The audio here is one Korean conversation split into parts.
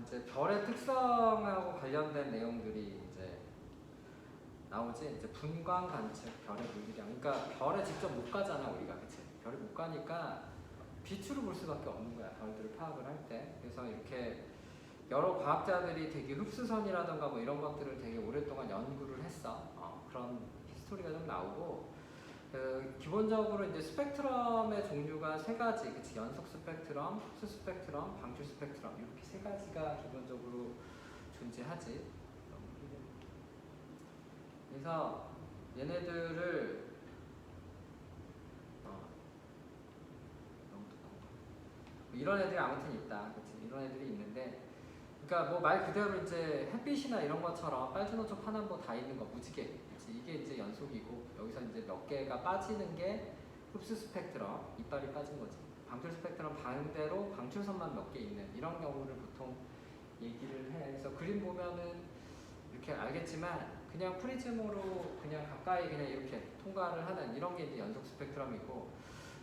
이제 별의 특성하고 관련된 내용들이 이제 나오지. 이제 분광 관측, 별의 물리량. 그러니까 별에 직접 못 가잖아 우리가, 그치? 별에 못 가니까 빛으로 볼 수밖에 없는 거야. 별들을 파악을 할 때. 그래서 이렇게 여러 과학자들이 되게 흡수선이라던가 뭐 이런 것들을 되게 오랫동안 연구를 했어. 어, 그런 히스토리가 좀 나오고. 그 기본적으로 이제 스펙트럼의 종류가 세 가지, 그치? 연속 스펙트럼, 흡수 스펙트럼, 방출 스펙트럼 이렇게 세 가지가 기본적으로 존재하지. 그래서 얘네들을 어, 뭐 이런 애들이 아무튼 있다, 그치? 이런 애들이 있는데, 그러니까 뭐 말 그대로 이제 햇빛이나 이런 것처럼 빨주노초 파남보 다 있는 거 무지개, 그치? 이게 이제 연속이고 여기서 이제 몇 개가 빠지는 게 흡수 스펙트럼, 이빨이 빠진 거지. 방출 스펙트럼 반대로 방출선만 몇 개 있는 이런 경우를 보통 얘기를 해. 그래서 그림 보면은 이렇게 알겠지만 그냥 프리즘으로 그냥 가까이 그냥 이렇게 통과를 하는 이런 게 이제 연속 스펙트럼이고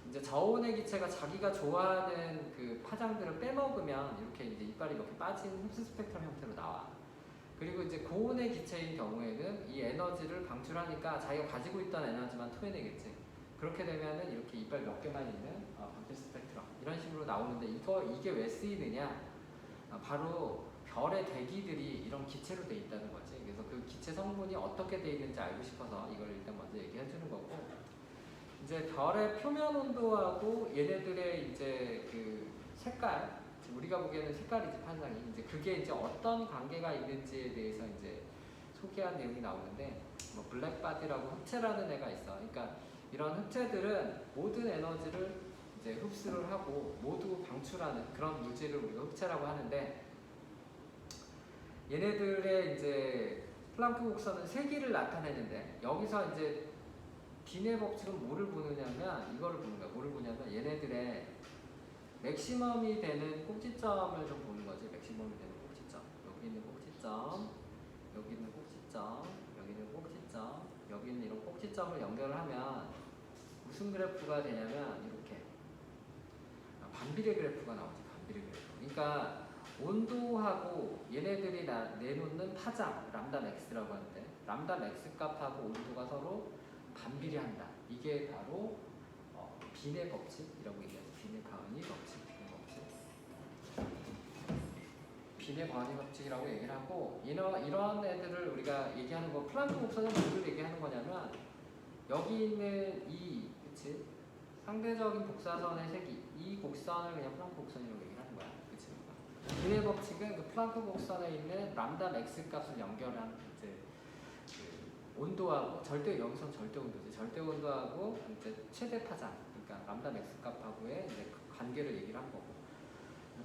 이제 저온의 기체가 자기가 좋아하는 그 파장들을 빼먹으면 이렇게 이제 이빨이 이렇게 빠진 흡수 스펙트럼 형태로 나와. 그리고 이제 고온의 기체인 경우에는 이 에너지를 방출하니까 자기가 가지고 있던 에너지만 토해내겠지. 그렇게 되면은 이렇게 이빨 몇 개만 있는 어, 방출 스펙트럼 이런 식으로 나오는데 이거 이게 왜 쓰이느냐? 아, 바로 별의 대기들이 이런 기체로 돼 있다는 거지. 그래서 그 기체 성분이 어떻게 돼 있는지 알고 싶어서 이걸 일단 먼저 얘기해 주는 거고. 이제 별의 표면 온도하고 얘네들의 이제 그 색깔, 우리가 보기에는 색깔이지 판상이. 이제 그게 이제 어떤 관계가 있는지에 대해서 이제 소개한 내용이 나오는데, 뭐 블랙바디라고 흡체라는 애가 있어. 그러니까 이런 흡체들은 모든 에너지를 이제 흡수를 하고 모두 방출하는 그런 물질을 우리가 흡체라고 하는데 얘네들의 이제 플랑크 곡선은 세기를 나타내는데 여기서 이제 비네 법칙은 뭐를 보느냐면 이거를 보는 거야. 뭐를 보냐면 얘네들의 맥시멈이 되는 꼭지점을 좀 보는 거지. 맥시멈이 되는 꼭지점. 여기 있는 꼭지점, 여기 있는 꼭지점, 여기 있는 꼭지점, 여기 있는 이런 꼭지점을 연결을 하면 무슨 그래프가 되냐면 이렇게 아, 반비례 그래프가 나오지. 반비례 그래프. 그러니까 온도하고 얘네들이 나, 내놓는 파장 람다 맥스라고 하는데 람다 맥스 값하고 온도가 서로 반비례한다. 이게 바로 어, 비례 법칙이라고 얘기하죠. 과언이 법칙, 비례 과언이 법칙이라고 얘기를 하고 이런 이런 애들을 우리가 얘기하는 거 플랑크 곡선은 뭐를 얘기하는 거냐면 여기 있는 이 그치 상대적인 복사선의 색이 이 곡선을 그냥 플랑크 곡선이라고 얘기를 하는 거야. 그치? 비례 법칙은 그 플랑크 곡선에 있는 람다 맥스 값을 연결한 이제 그 온도하고 절대 여기선 절대 온도지 절대 온도하고 이제 최대 파장 그러니까 람다 맥스 값하고의 이제 그 관계를 얘기를 한 거고.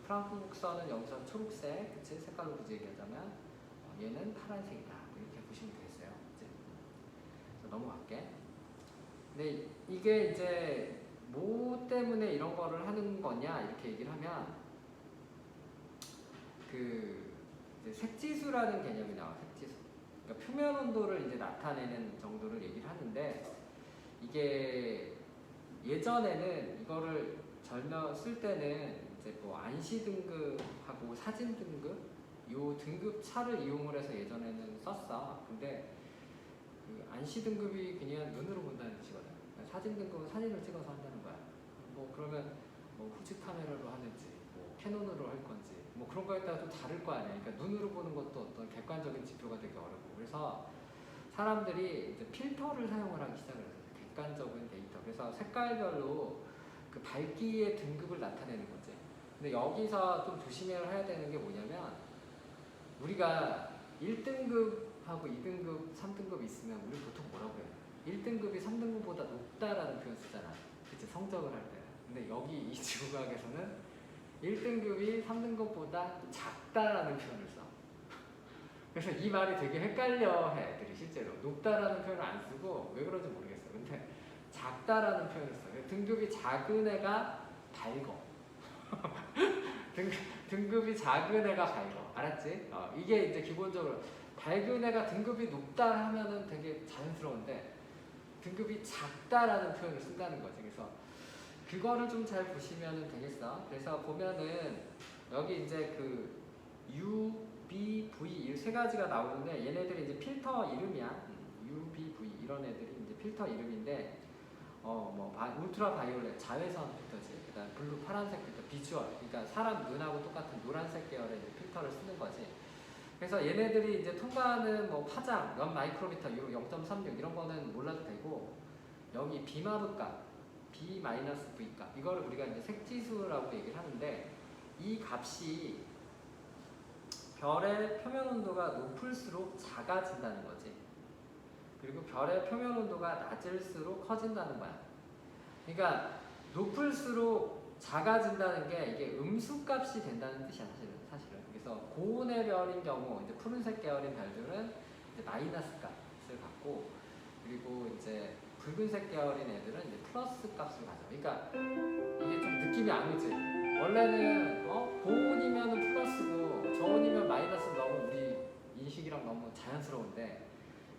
프랑크 곡선은 여기서 초록색 그치 색깔로 굳이 얘기하자면 어, 얘는 파란색이다. 이렇게 보시면 되겠어요. 이제. 넘어갈게. 근데 이게 이제 뭐 때문에 이런 거를 하는 거냐? 이렇게 얘기를 하면 그 색지수라는 개념이 나와 색지수. 그러니까 표면 온도를 이제 나타내는 정도를 얘기를 하는데 이게 예전에는 이거를 쓸 때는 이제 뭐 안시 등급하고 사진 등급 요 등급 차를 이용을 해서 예전에는 썼어. 근데 그 안시 등급이 그냥 눈으로 본다는 뜻이거든. 그러니까 사진 등급은 사진을 찍어서 한다는 거야. 뭐 그러면 뭐 후지 카메라로 하는지 뭐 캐논으로 할 건지 뭐 그런 거에 따라 좀 다를 거 아니야. 그러니까 눈으로 보는 것도 어떤 객관적인 지표가 되게 어렵고 그래서 사람들이 이제 필터를 사용을 하기 시작을 했어요. 객관적인 데이터. 그래서 색깔별로 그 밝기의 등급을 나타내는 거지. 근데 여기서 좀 조심해야 해야 되는 게 뭐냐면 우리가 1등급하고 2등급, 3등급 있으면 우리 보통 뭐라고 해요? 1등급이 3등급보다 높다라는 표현 쓰잖아. 그치? 성적을 할 때. 근데 여기 이 지구과학에서는 1등급이 3등급보다 작다라는 표현을 써. 그래서 이 말이 되게 헷갈려 해, 애들이 실제로. 높다라는 표현을 안 쓰고, 왜 그런지 모르겠어. 작다라는 표현을 써. 등급이 작은 애가 밝어. 등, 등급이 작은 애가 밝어. 알았지? 어, 이게 이제 기본적으로 밝은 애가 등급이 높다 하면은 되게 자연스러운데 등급이 작다라는 표현을 쓴다는 거지. 그래서 그거를 좀 잘 보시면 되겠어. 그래서 보면은 여기 이제 그 U, B, V 이 세 가지가 나오는데 얘네들이 이제 필터 이름이야. 음, U, B, V 이런 애들이 이제 필터 이름인데 어뭐 울트라 바이올렛 자외선 필터지. 그다음 블루 파란색 필터 비주얼. 그러니까 사람 눈하고 똑같은 노란색 계열의 필터를 쓰는 거지. 그래서 얘네들이 이제 통과하는 뭐 파장, 몇 마이크로미터, 0.36 이런 거는 몰라도 되고 여기 비마브 값, B 마이너스 V 값 이거를 우리가 이제 색지수라고 얘기를 하는데 이 값이 별의 표면 온도가 높을수록 작아진다는 거지. 그리고 별의 표면 온도가 낮을수록 커진다는 거야. 그러니까 높을수록 작아진다는 게 이게 음수 값이 된다는 뜻이야 사실은 사실은. 그래서 고온의 별인 경우 이제 푸른색 계열인 별들은 마이너스 값을 갖고 그리고 이제 붉은색 계열인 애들은 이제 플러스 값을 가져. 그러니까 이게 좀 느낌이 안 오지. 원래는 어 고온이면 플러스고 저온이면 마이너스 너무 우리 인식이랑 너무 자연스러운데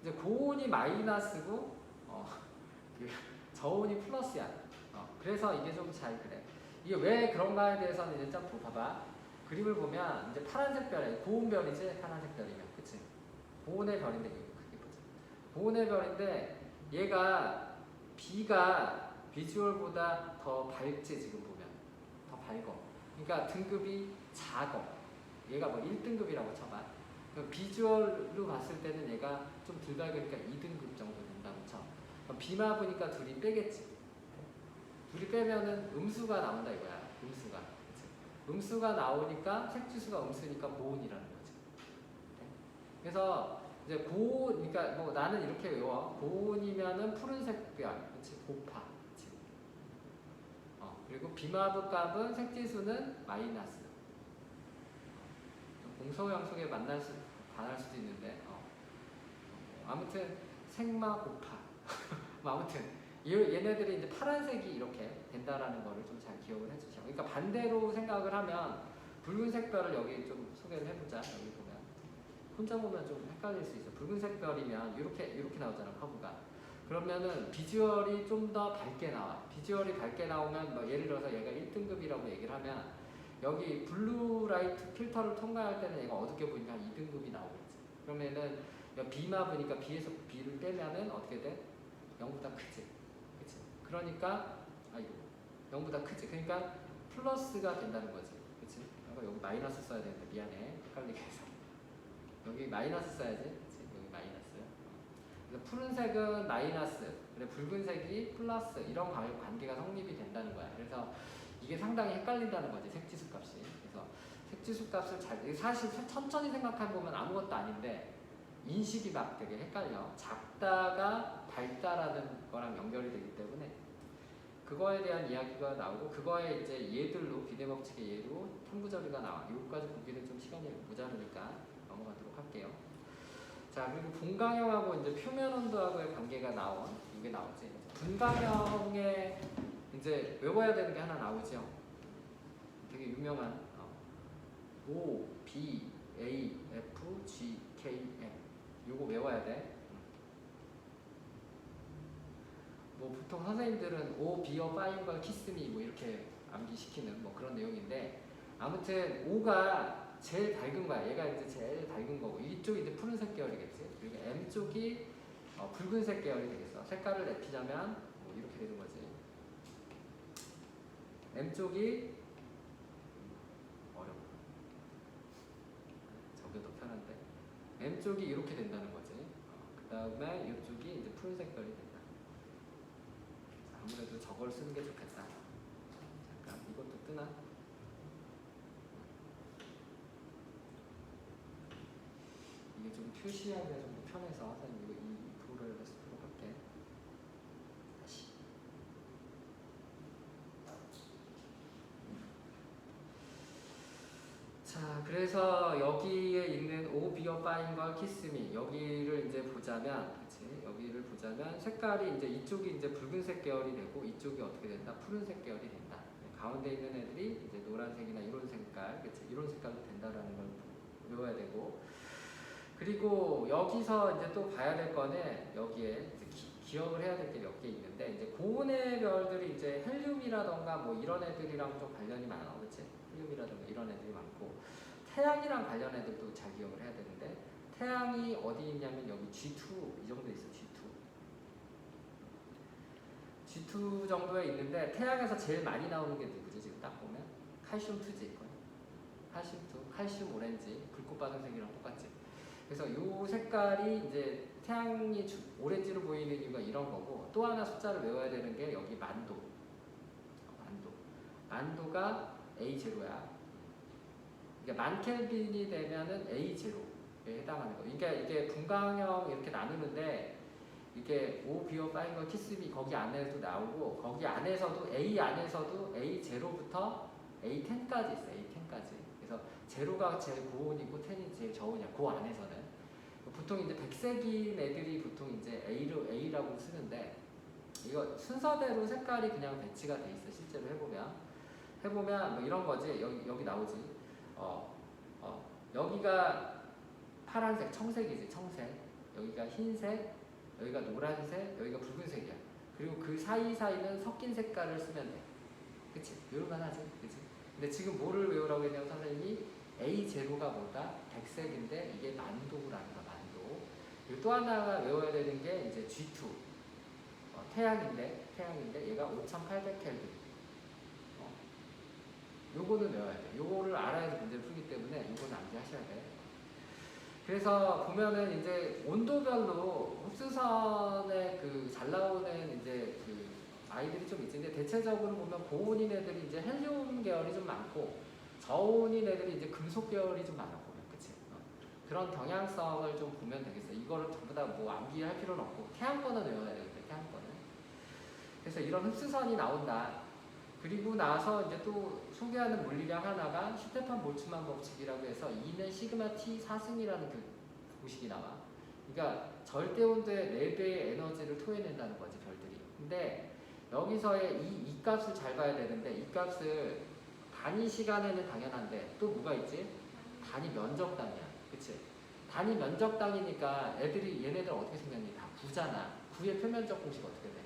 이제 고온이 마이너스고 어 그 저온이 플러스야. 어 그래서 이게 좀 잘 그래. 이게 왜 그런가에 대해서는 이제 좀 봐봐. 그림을 보면 이제 파란색 별에 고온 별이지 파란색 별이면 그치? 고온의 별인데 이거 크게 보자. 고온의 별인데 얘가 B가 비주얼보다 더 밝지 지금 보면 더 밝어. 그러니까 등급이 작어. 얘가 뭐 1등급이라고 쳐봐. 그럼 비주얼로 봤을 때는 얘가 좀 덜 밝으니까 2등급 정도 된다고 쳐. 그럼 B마 보니까 둘이 빼겠지. 둘이 빼면은 음수가 나온다 이거야. 음수가. 그치? 음수가 나오니까 색지수가 음수니까 고온이라는 거지. 네? 그래서 이제 고온, 그러니까 뭐 나는 이렇게 외워. 고온이면은 푸른색 별, 그렇지? 고파, 그렇지? 어, 그리고 비마브 값은 색지수는 마이너스. 좀 공소형 속에 만날 수, 반할 수도 있는데, 어. 어, 아무튼 생마 고파. 뭐 아무튼 이- 얘네들이 이제 파란색이 이렇게 된다라는 거를 좀 잘 기억을 해주셔. 그러니까 반대로 생각을 하면 붉은색 별을 여기 좀 소개를 해보자. 여기 보면. 혼자 보면 좀 헷갈릴 수 있어. 붉은색 별이면 이렇게 이렇게 나오잖아 커브가. 그러면은 비주얼이 좀 더 밝게 나와. 비주얼이 밝게 나오면 뭐 예를 들어서 얘가 1등급이라고 얘기를 하면 여기 블루 라이트 필터를 통과할 때는 얘가 어둡게 보니까 한 2등급이 나오겠지. 그러면은 여기 B마 보니까 B에서 B를 빼면은 어떻게 돼? 0보다 크지. 그치? 그러니까 아이고 0보다 크지. 그러니까 플러스가 된다는 거지. 그치? 여기 마이너스 써야 되는데 미안해. 헷갈리게 해서. 여기 마이너스 써야지. 그치? 여기 마이너스. 그래서 푸른색은 마이너스, 그래 붉은색이 플러스 이런 관- 관계가 성립이 된다는 거야. 그래서 이게 상당히 헷갈린다는 거지 색지수 값이. 그래서 색지수 값을 잘 사실 천천히 생각해 보면 아무것도 아닌데 인식이 막 되게 헷갈려. 작다가 밝다라는 거랑 연결이 되기 때문에 그거에 대한 이야기가 나오고 그거에 이제 예들로 비례 법칙의 예로 탐구절이가 나와. 이것까지 보기는 좀 시간이 모자르니까 넘어가도록 할게요. 자 그리고 분광형하고 이제 표면 온도하고의 관계가 나온 이게 나오지. 분광형에 이제 외워야 되는 게 하나 나오죠. 되게 유명한 어. O, B, A, F, G, K, M. 요거 외워야 돼. 음. 뭐 보통 선생님들은 O, B어 파인 걸 키스미 뭐 이렇게 암기시키는 뭐 그런 내용인데 아무튼 O가 제일 밝은 거야. 얘가 이제 제일 밝은 거고 이쪽이 이제 푸른색 계열이겠지. 그리고 M 쪽이 어, 붉은색 계열이 되겠어. 색깔을 내피자면 뭐 이렇게 되는 거지. M 쪽이 어려워. 저게 더 편한데. M 쪽이 이렇게 된다는 거지. 그 다음에 이쪽이 이제 푸른색 별이 된다. 자, 아무래도 저걸 쓰는 게 좋겠다. 잠깐 이것도 뜨나? 이게 좀 표시하기가 좀 편해서 선생님 이거 이 도를 쓰도록 할게. 다시. 자, 그래서 여기에 있는 오비어 파인 걸 키스미 여기를 이제 보자면, 그치? 여기를 보자면 색깔이 이제 이쪽이 이제 붉은색 계열이 되고 이쪽이 어떻게 된다? 푸른색 계열이 된다. 가운데 있는 애들이 이제 노란색이나 이런 색깔, 그치? 이런 색깔로 된다라는 걸 외워야 되고. 그리고 여기서 이제 또 봐야 될 거는 여기에 기, 억을 해야 될 게 몇 개 있는데 이제 고온의 별들이 이제 헬륨이라던가 뭐 이런 애들이랑 좀 관련이 많아, 그렇지? 헬륨이라던가 이런 애들이 많고 태양이랑 관련 애들도 잘 기억을 해야 되는데 태양이 어디 있냐면 여기 G2 이 정도 있어 G2 G2 정도에 있는데 태양에서 제일 많이 나오는 게 누구지 지금 딱 보면? 칼슘 2지 있거든 칼슘 2 칼슘 오렌지 불꽃 반응색이랑 똑같지. 그래서 이 색깔이 이제 태양이 주- 오렌지로 보이는 이유가 이런 거고 또 하나 숫자를 외워야 되는 게 여기 만도. 만도. 만도가 A 제로야 그러니까 만 켈빈이 되면은 A 제로에 해당하는 거. 그러니까 이게 분광형 이렇게 나누는데 이게 O, B, O, 파이거, 키스비 거기 안에도 나오고 거기 안에서도 A 안에서도 A 제로부터 A 10까지 있어. A 10까지. 그래서 제로가 제일 고온이고 10이 제일 저온이야. 그 안에서는 보통 이제 백색인 애들이 보통 이제 A로 A라고 쓰는데 이거 순서대로 색깔이 그냥 배치가 돼 있어. 실제로 해보면 해보면 뭐 이런 거지. 여기 여기 나오지. 어, 어, 여기가 파란색, 청색이지, 청색. 여기가 흰색, 여기가 노란색, 여기가 붉은색이야. 그리고 그 사이사이는 섞인 색깔을 쓰면 돼. 그치? 외울만 하지? 그치? 근데 지금 뭐를 외우라고 했냐면 선생님이 A0가 뭐다? 백색인데 이게 만도라는 거야, 만도. 그리고 또 하나가 외워야 되는 게 이제 G2. 어, 태양인데, 태양인데 얘가 5800켈빈. 어. 요거는 외워야 돼. 요거를 알아야지 문제를 풀기 때문에 요거는 암기하셔야 돼. 그래서 보면은 이제 온도별로 흡수선에 그잘 나오는 이제 그 아이들이 좀 있는데 대체적으로 보면 고온인 애들이 이제 헬륨 계열이 좀 많고 저온인 애들이 이제 금속 계열이 좀 많아 보면 그치? 어. 그런 경향성을 좀 보면 되겠어. 이거를 전부 다 뭐 암기할 필요는 없고 태양권은 외워야 되겠다. 태양권은. 그래서 이런 흡수선이 나온다. 그리고 나서 이제 또 소개하는 물리량 하나가 슈테판 볼츠만 법칙이라고 해서 2는 시그마 T 4승이라는 그 공식이 나와. 그러니까 절대 온도의 4배의 에너지를 토해낸다는 거지 별들이. 근데 여기서의 이, 이 값을 잘 봐야 되는데 이 값을 단위 시간에는 당연한데 또 뭐가 있지? 단위 면적당이야. 그치? 단위 면적당이니까 애들이 얘네들 어떻게 생겼니? 다 구잖아. 구의 표면적 공식 어떻게 돼?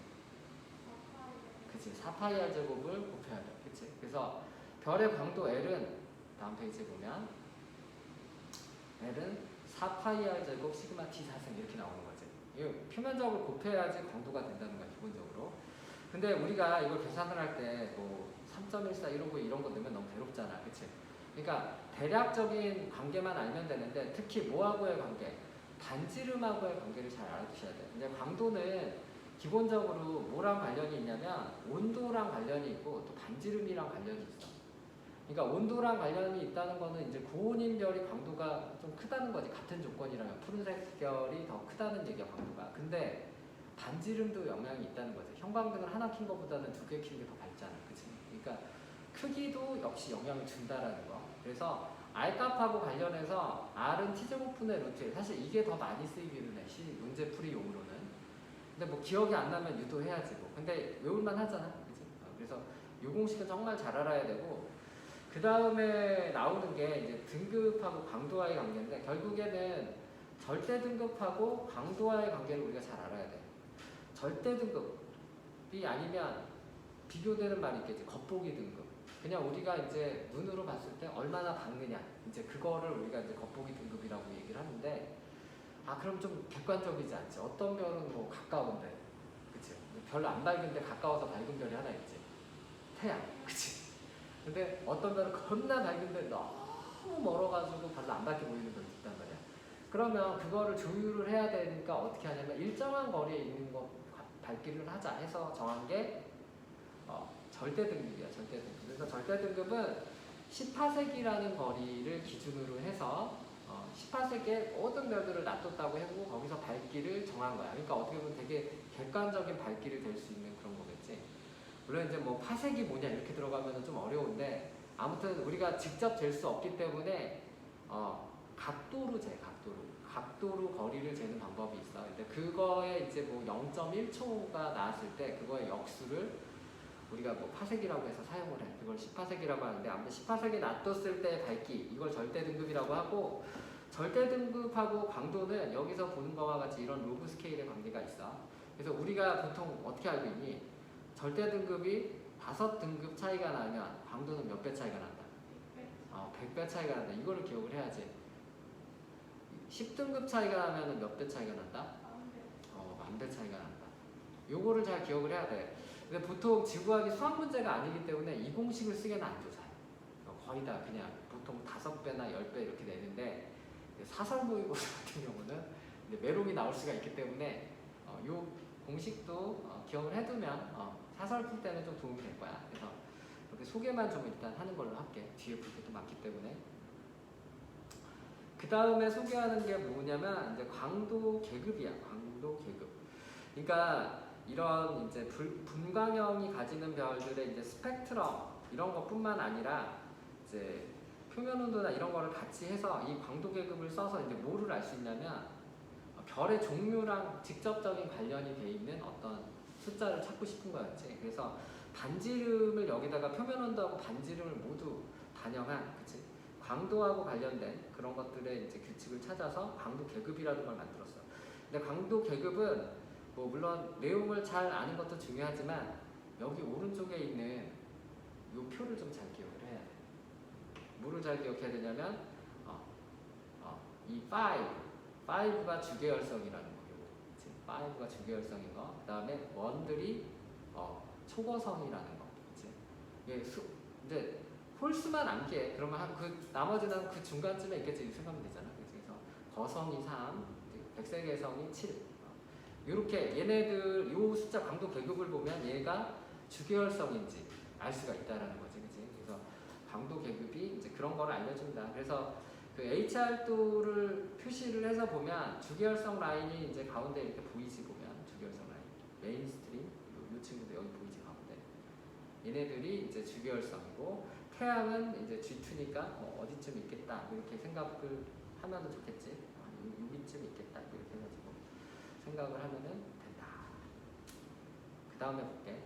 그치? 4파이R 제곱을 곱해야 돼 그치? 그래서 별의 광도 L은 다음 페이지에 보면 L은 4파이R 제곱 시그마 T 4승 이렇게 나오는 거지. 이거 표면적으을 곱해야지 광도가 된다는 거야 기본적으로. 근데 우리가 이걸 계산을 할 때 뭐 3.14 이런 거 이런 거 넣으면 너무 괴롭잖아. 그치? 그러니까 대략적인 관계만 알면 되는데 특히 뭐하고의 관계? 반지름하고의 관계를 잘 알아두셔야 돼. 근데 광도는 기본적으로 뭐랑 관련이 있냐면 온도랑 관련이 있고 또 반지름이랑 관련이 있어. 그러니까 온도랑 관련이 있다는 거는 이제 고온인 별이 광도가 좀 크다는 거지. 같은 조건이라면 푸른색 별이 더 크다는 얘기야 광도가. 근데 반지름도 영향이 있다는 거지. 형광등을 하나 킨 것보다는 두개킨게더 밝잖아. 그치? 그러니까 크기도 역시 영향을 준다라는 거. 그래서 R값하고 관련해서 R은 T제곱분의 루트 1. 사실 이게 더 많이 쓰이기는 해. 시 문제 풀이용으로는. 근데 뭐 기억이 안 나면 유도해야지 뭐. 근데 외울만 하잖아. 그치? 어, 그래서 요 공식은 정말 잘 알아야 되고 그 다음에 나오는 게 이제 등급하고 강도와의 관계인데 결국에는 절대 등급하고 강도와의 관계를 우리가 잘 알아야 돼. 절대 등급이 아니면 비교되는 말이 있겠지. 겉보기 등급. 그냥 우리가 이제 눈으로 봤을 때 얼마나 밝느냐. 이제 그거를 우리가 이제 겉보기 등급이라고 얘기를 하는데 아 그럼 좀 객관적이지 않지. 어떤 별은 뭐 가까운데, 그치? 별로 안 밝은데 가까워서 밝은 별이 하나 있지. 태양, 그치? 근데 어떤 별은 겁나 밝은데 너무 멀어가지고 별로 안 밝게 보이는 별이 있단 말이야. 그러면 그거를 조율을 해야 되니까 어떻게 하냐면 일정한 거리에 있는 거 밝기를 하자 해서 정한 게 어, 절대 등급이야, 절대 등급. 그래서 절대 등급은 18세기라는 거리를 기준으로 해서 어, 18세기에 모든 별들을 놔뒀다고 하고 거기서 밝기를 정한 거야. 그러니까 어떻게 보면 되게 객관적인 밝기를 될 수 있는 그런 거겠지. 물론 이제 뭐 파색이 뭐냐 이렇게 들어가면 좀 어려운데 아무튼 우리가 직접 잴 수 없기 때문에 어, 각도로 재, 각도로. 각도로 거리를 재는 방법이 있어. 근데 그거에 이제 뭐 0.1초가 나왔을 때 그거의 역수를 우리가 뭐 파색이라고 해서 사용을 해. 그걸 18색이라고 하는데 아무튼 18색에 놔뒀을 때 밝기 이걸 절대 등급이라고 하고 절대 등급하고 강도는 여기서 보는 거와 같이 이런 로그 스케일의 관계가 있어. 그래서 우리가 보통 어떻게 알고 있니? 절대 등급이 다섯 등급 차이가 나면 강도는 몇 배 차이가 난다? 어, 어, 100배 차이가 난다. 이거를 기억을 해야지. 10등급 차이가 나면 몇 배 차이가 난다? 어, 만배 차이가 난다. 요거를 잘 기억을 해야 돼. 근데 보통 지구학이 수학 문제가 아니기 때문에 이 공식을 쓰기는 안 좋아요. 어, 거의 다 그냥 보통 다섯 배나 열 배 이렇게 내는데 사설 모의고사 같은 경우는 메롱이 나올 수가 있기 때문에 어, 요 공식도 어, 기억을 해두면 어, 사설 풀 때는 좀 도움이 될 거야. 그래서 이렇게 소개만 좀 일단 하는 걸로 할게. 뒤에 풀 것도 많기 때문에. 그 다음에 소개하는 게 뭐냐면 이제 광도 계급이야. 광도 계급. 그러니까 이런 이제 불- 분광형이 가지는 별들의 이제 스펙트럼 이런 것뿐만 아니라 이제 표면 온도나 이런 거를 같이 해서 이 광도 계급을 써서 이제 뭐를 알 수 있냐면 어, 별의 종류랑 직접적인 관련이 돼 있는 어떤 숫자를 찾고 싶은 거였지. 그래서 반지름을 여기다가 표면 온도하고 반지름을 모두 반영한 그치? 광도하고 관련된 그런 것들의 이제 규칙을 찾아서 광도 계급이라는 걸 만들었어. 근데 광도 계급은 뭐 물론 내용을 잘 아는 것도 중요하지만 여기 오른쪽에 있는 이 표를 좀 잘 기억을 해야 돼. 뭐를 잘 기억해야 되냐면 어, 어, 이 5, 5가 주계열성이라는 거. 그치? 5가 주계열성인 거. 그 다음에 원들이 어, 초거성이라는 거. 이게 수, 이제 홀수만 암기해. 그러면 한 그 나머지는 그 중간쯤에 있겠지 생각하면 되잖아. 그래서 거성이 3, 백색의성이 7. 이렇게 얘네들 요 숫자 강도 계급을 보면 얘가 주계열성인지 알 수가 있다라는 거지, 그치? 그래서 강도 계급이 이제 그런 걸 알려준다. 그래서 그 HR도를 표시를 해서 보면 주계열성 라인이 이제 가운데 이렇게 보이지 보면 주계열성 라인, 메인스트림 요, 요 친구도 여기 보이지 가운데 얘네들이 이제 주계열성이고 태양은 이제 G2니까 어, 어디쯤 있겠다 이렇게 생각을 하면 좋겠지. 아, 요- 여기쯤 있겠다 이렇게 해가지고 생각을 하면은 된다. 그 다음에 볼게.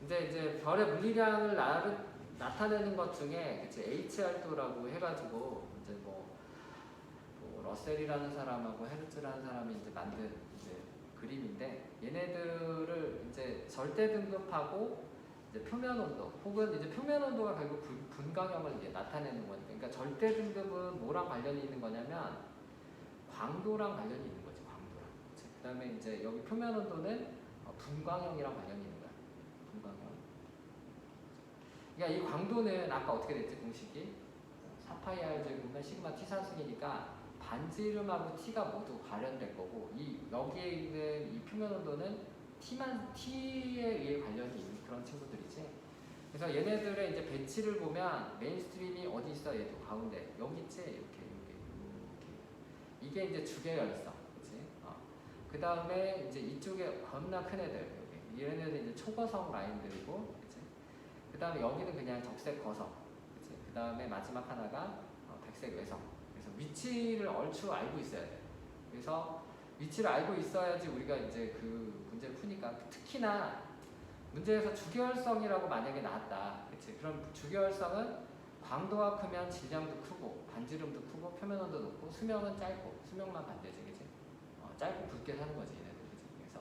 근데 이제 별의 물리량을 나, 나타내는 것 중에 그치 HR도라고 해가지고 이제 뭐, 뭐 러셀이라는 사람하고 헤르츠라는 사람이 이제 만든 이제 그림인데 얘네들을 이제 절대 등급하고 이제 표면 온도 혹은 이제 표면 온도가 결국 분, 분광형을 이제 나타내는 거니까 그러니까 절대 등급은 뭐랑 관련이 있는 거냐면 광도랑 관련이 있는 광도랑 그 다음에 이제 여기 표면 온도는 어, 분광형이랑 관련이 있는 거야. 분광형. 그러니까 이 광도는 아까 어떻게 됐지 공식이? 4파이 r 제곱이면 시그마 t 산승이니까 반지름하고 t가 모두 관련된 거고 이 여기에 있는 이 표면 온도는 t만 t에 의해 관련이 있는 그런 친구들이지. 그래서 얘네들의 이제 배치를 보면 메인스트림이 어디 있어? 얘도 가운데 여기 있지? 이렇게 이렇게 이렇게. 이게 이제 주계열성. 그 다음에 이제 이쪽에 겁나 큰 애들 여기 얘네는 이제 초거성 라인들이고? 그 다음에 여기는 그냥 적색 거성? 그 다음에 마지막 하나가 어, 백색 외성. 그래서 위치를 얼추 알고 있어야 돼. 그래서 위치를 알고 있어야지 우리가 이제 그 문제를 푸니까 특히나 문제에서 주계열성이라고 만약에 나왔다. 그치? 그럼 주계열성은 광도가 크면 질량도 크고 반지름도 크고 표면 온도 높고 수명은 짧고 수명만 반대지, 짧고 굵게 사는 거지 얘네들, 그치? 그래서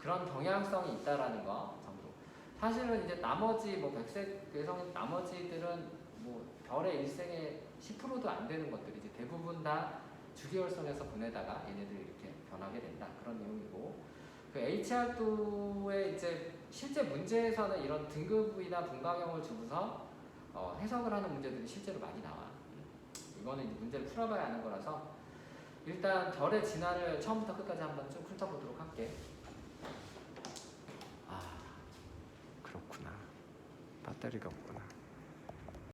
그런 경향성이 있다라는 거 정도. 사실은 이제 나머지 뭐 백색 외성 나머지들은 뭐 별의 일생의 10%도 안 되는 것들이지 대부분 다 주계열성에서 보내다가 얘네들이 이렇게 변하게 된다 그런 내용이고 그 HR도의 이제 실제 문제에서는 이런 등급이나 분광형을 주고서 어, 해석을 하는 문제들이 실제로 많이 나와. 음. 이거는 이제 문제를 풀어봐야 하는 거라서 일단 별의 진화를 처음부터 끝까지 한번 쭉 훑어보도록 할게. 아 그렇구나. 배터리가 없구나.